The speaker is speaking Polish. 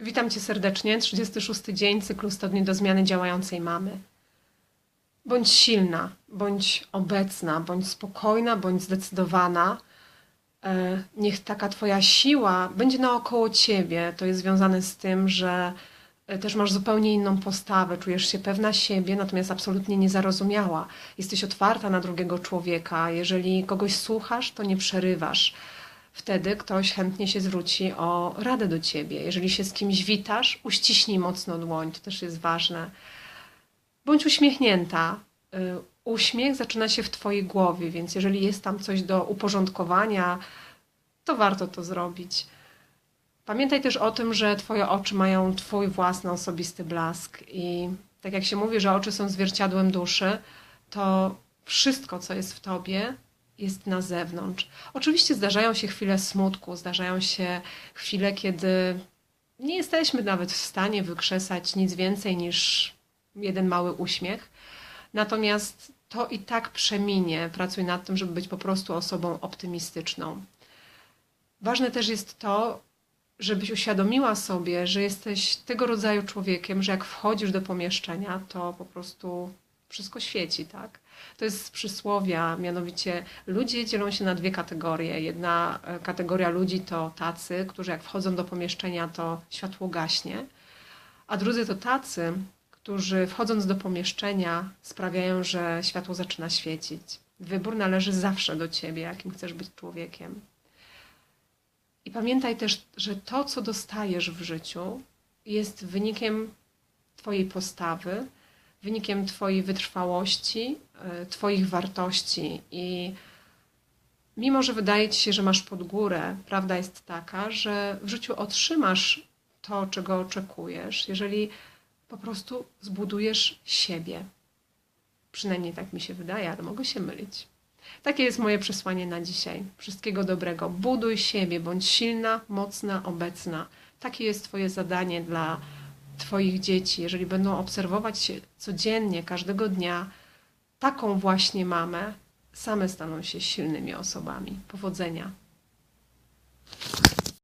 Witam Cię serdecznie. 36 dzień cyklu 100 dni do zmiany działającej mamy. Bądź silna, bądź obecna, bądź spokojna, bądź zdecydowana. E, Niech taka Twoja siła będzie naokoło Ciebie. To jest związane z tym, że e, też masz zupełnie inną postawę, czujesz się pewna siebie, natomiast absolutnie niezarozumiała. Jesteś otwarta na drugiego człowieka. Jeżeli kogoś słuchasz, to nie przerywasz. Wtedy ktoś chętnie się zwróci o radę do ciebie. Jeżeli się z kimś witasz, uściśnij mocno dłoń, to też jest ważne. Bądź uśmiechnięta. Y, Uśmiech zaczyna się w Twojej głowie, więc jeżeli jest tam coś do uporządkowania, to warto to zrobić. Pamiętaj też o tym, że Twoje oczy mają Twój własny osobisty blask i tak jak się mówi, że oczy są zwierciadłem duszy, to wszystko, co jest w Tobie, jest na zewnątrz. Oczywiście zdarzają się chwile smutku, zdarzają się chwile, kiedy nie jesteśmy nawet w stanie wykrzesać nic więcej niż jeden mały uśmiech. Natomiast to i tak przeminie. Pracuj nad tym, żeby być po prostu osobą optymistyczną. Ważne też jest to, żebyś uświadomiła sobie, że jesteś tego rodzaju człowiekiem, że jak wchodzisz do pomieszczenia, to po prostu wszystko świeci, tak? To jest z przysłowia, mianowicie ludzie dzielą się na dwie kategorie. Jedna e, kategoria ludzi to tacy, którzy jak wchodzą do pomieszczenia, to światło gaśnie, a drudzy to tacy, którzy wchodząc do pomieszczenia sprawiają, że światło zaczyna świecić. Wybór należy zawsze do ciebie, jakim chcesz być człowiekiem. I pamiętaj też, że to, co dostajesz w życiu, jest wynikiem Twojej postawy, wynikiem Twojej wytrwałości, y, Twoich wartości. I mimo, że wydaje Ci się, że masz pod górę, prawda jest taka, że w życiu otrzymasz to, czego oczekujesz, jeżeli po prostu zbudujesz siebie. Przynajmniej tak mi się wydaje, ale mogę się mylić. Takie jest moje przesłanie na dzisiaj. Wszystkiego dobrego. Buduj siebie, bądź silna, mocna, obecna. Takie jest Twoje zadanie dla Twoich dzieci. Jeżeli będą obserwować codziennie, każdego dnia, taką właśnie mamę, same staną się silnymi osobami. Powodzenia.